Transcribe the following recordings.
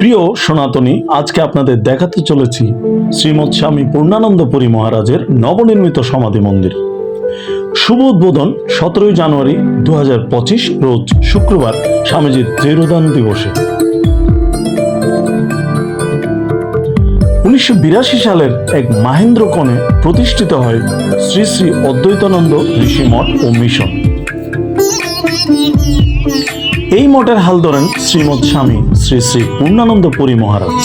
প্রিয় সনাতনী, আজকে আপনাদের দেখাতে চলেছি শ্রীমৎ স্বামী পূর্ণানন্দপুরী মহারাজের নবনির্মিত সমাধি মন্দির। শুভ উদ্বোধন সতেরোই জানুয়ারি দু হাজার পঁচিশ রোজ শুক্রবার স্বামীজির ত্রিরোদান দিবসে। উনিশশো বিরাশি সালের এক মাহেন্দ্র কোণে প্রতিষ্ঠিত হয় শ্রী শ্রী অদ্বৈতানন্দ ঋষি মঠ ও মিশন। এই মঠের হাল ধরেন শ্রীমৎ স্বামী শ্রী শ্রী পূর্ণানন্দ পুরী মহারাজ।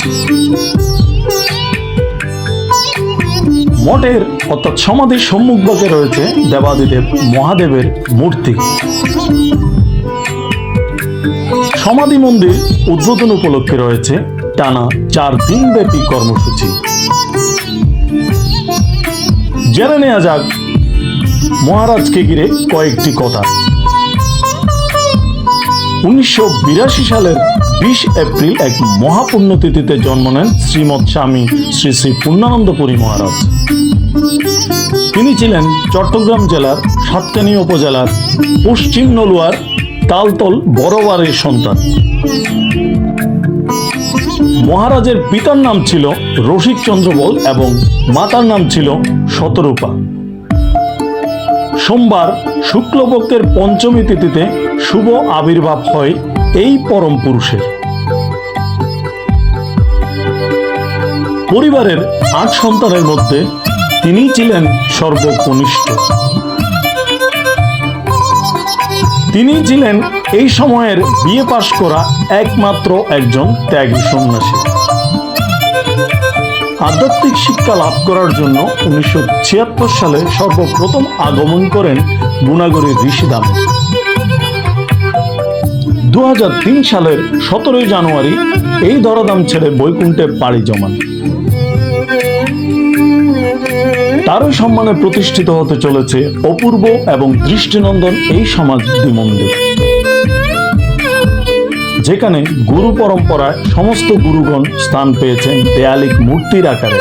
মঠের অর্থাৎ সমাধির সম্মুখভাগে রয়েছে দেবাদিদেব মহাদেবের মূর্তি। সমাধি মন্দির উদ্বোধন উপলক্ষে রয়েছে টানা চার দিন ব্যাপী কর্মসূচি। জেনে নেওয়া যাক মহারাজকে ঘিরে কয়েকটি কথা। উনিশশো বিরাশি সালের বিশ এপ্রিল এক মহাপুণ্যতিথিতে জন্ম নেন শ্রীমৎ স্বামী শ্রী শ্রী পূর্ণানন্দপুরী মহারাজ। তিনি ছিলেন চট্টগ্রাম জেলার সাতকানি উপজেলার পশ্চিম নলুয়ার তালতল বড়বারের সন্তান। মহারাজের পিতার নাম ছিল রসিক চন্দ্র বল এবং মাতার নাম ছিল শতরূপা। সোমবার শুক্লপক্ষের পঞ্চমী তিথিতে শুভ আবির্ভাব হয় এই পরম পুরুষের। পরিবারের আট সন্তানের মধ্যে তিনি ছিলেন সর্বকনিষ্ঠ। তিনি ছিলেন এই সময়ের বিয়ে পাশ করা একমাত্র একজন ত্যাগী সন্ন্যাসী। আধ্যাত্মিক শিক্ষা লাভ করার জন্য উনিশশো ছিয়াত্তর সালে সর্বপ্রথম আগমন করেন গুণাগড়ের ঋষিধামে দু সালের সতেরোই জানুয়ারি এই দরদাম ছেড়ে বৈকুণ্ঠে পাড়ি জমান। তারই সম্মানে প্রতিষ্ঠিত হতে চলেছে অপূর্ব এবং দৃষ্টিনন্দন এই সমাধি মন্দির। যেখানে গুরু পরম্পরায় সমস্ত গুরুগণ স্থান পেয়েছেন দেয়ালিক মূর্তির আকারে।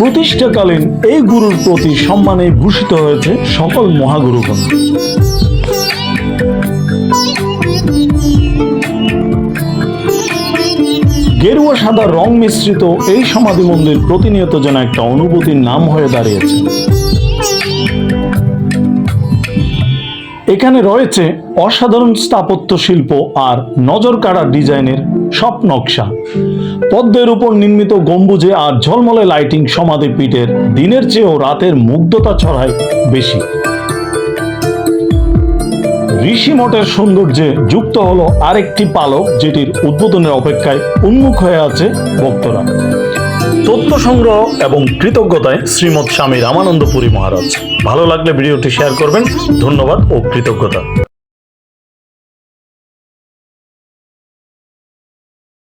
প্রতিষ্ঠাকালীন এই গুরুর প্রতি সম্মানে ভূষিত হয়েছে সকল মহাগুরুগণ। গেরুয়া সাদা রং মিশ্রিত এই সমাধি মন্দির প্রতিনিয়ত যেন একটা অনুভূতির নাম হয়ে দাঁড়িয়েছে। এখানে রয়েছে অসাধারণ স্থাপত্য শিল্প আর নজর কাড়া ডিজাইনের সব নকশা। পদ্মের উপর নির্মিত গম্বুজে আর ঝলমলে লাইটিং সমাধি পীঠের দিনের চেয়েও রাতের মুগ্ধতা ছড়ায় বেশি। ঋষি মঠের সৌন্দর্যে যুক্ত হলো আরেকটি পালক যেটির উদ্বোধনের অপেক্ষায় উন্মুখ হয়ে আছে ভক্তরা। তথ্য সংগ্রহ এবং কৃতজ্ঞতায় শ্রীমৎ স্বামী রামানন্দপুরী মহারাজ। ভালো লাগলে ভিডিওটি শেয়ার করবেন। ধন্যবাদ ও কৃতজ্ঞতা।